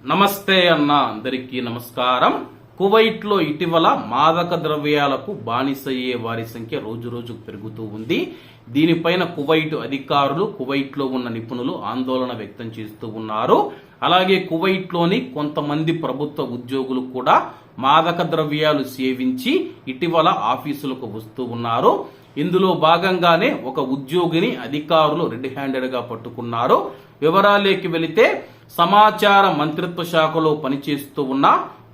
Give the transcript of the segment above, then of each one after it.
నమస్తే అన్న అందరికీ నమస్కారం. కువైట్లో ఇటీవల మాదక ద్రవ్యాలకు బానిసయ్యే వారి సంఖ్య రోజు రోజుకు పెరుగుతూ ఉంది. దీనిపైన కువైట్ అధికారులు కువైట్లో ఉన్న నిపుణులు ఆందోళన వ్యక్తం చేస్తూ ఉన్నారు. అలాగే కువైట్లోని కొంతమంది ప్రభుత్వ ఉద్యోగులు కూడా మాదక ద్రవ్యాలు సేవించి ఇటీవల ఆఫీసులకు వస్తూ ఉన్నారు. ఇందులో భాగంగానే ఒక ఉద్యోగిని అధికారులు రెడ్ హ్యాండెడ్గా పట్టుకున్నారు. వివరాలేకి వెళితే సమాచార మంత్రిత్వ శాఖలో పనిచేస్తూ ఉన్న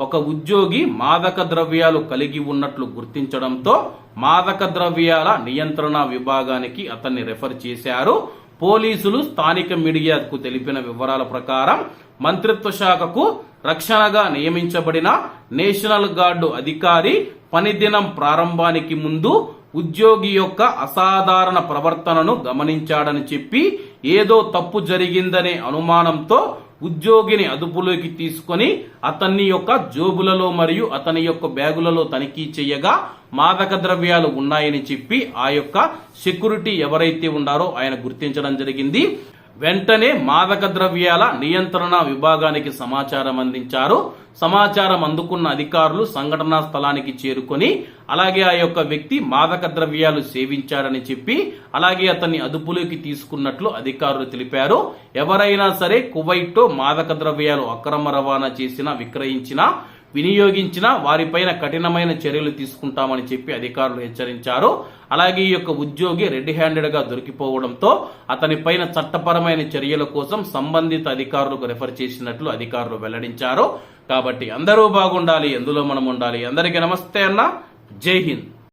ఒక ఉద్యోగి మాదక ద్రవ్యాలు కలిగి ఉన్నట్లు గుర్తించడంతో మాదక ద్రవ్యాల నియంత్రణ విభాగానికి అతన్ని రెఫర్ చేశారు. పోలీసులు స్థానిక మీడియాకు తెలిపిన వివరాల ప్రకారం మంత్రిత్వ శాఖకు రక్షణగా నియమించబడిన నేషనల్ గార్డు అధికారి పనిదినం ప్రారంభానికి ముందు ఉద్యోగి యొక్క అసాధారణ ప్రవర్తనను గమనించాడని చెప్పి ఏదో తప్పు జరిగిందనే అనుమానంతో ఉద్యోగిని అదుపులోకి తీసుకొని అతన్ని యొక్క జోబులలో మరియు అతని యొక్క బ్యాగులలో తనిఖీ చేయగా మాదక ద్రవ్యాలు ఉన్నాయని చెప్పి ఆ యొక్క సెక్యూరిటీ ఎవరైతే ఉన్నారో ఆయన గుర్తించడం జరిగింది. వెంటనే మాదక ద్రవ్యాల నియంత్రణ విభాగానికి సమాచారం అందించారు. సమాచారం అందుకున్న అధికారులు సంఘటనా స్థలానికి చేరుకొని అలాగే ఆ యొక్క వ్యక్తి మాదక ద్రవ్యాలు సేవించారని చెప్పి అలాగే అతన్ని అదుపులోకి తీసుకున్నట్లు అధికారులు తెలిపారు. ఎవరైనా సరే కువైట్ మాదక ద్రవ్యాలు అక్రమ రవాణా చేసినా విక్రయించిన వినియోగించిన వారిపైన కఠినమైన చర్యలు తీసుకుంటామని చెప్పి అధికారులు హెచ్చరించారు. అలాగే ఈ యొక్క ఉద్యోగి రెడ్ హ్యాండెడ్గా దొరికిపోవడంతో అతనిపైన చట్టపరమైన చర్యల కోసం సంబంధిత అధికారులకు రెఫర్ చేసినట్లు అధికారులు వెల్లడించారు. కాబట్టి అందరూ బాగుండాలి ఎందులో మనం ఉండాలి? అందరికీ నమస్తే అన్న. జై హింద్.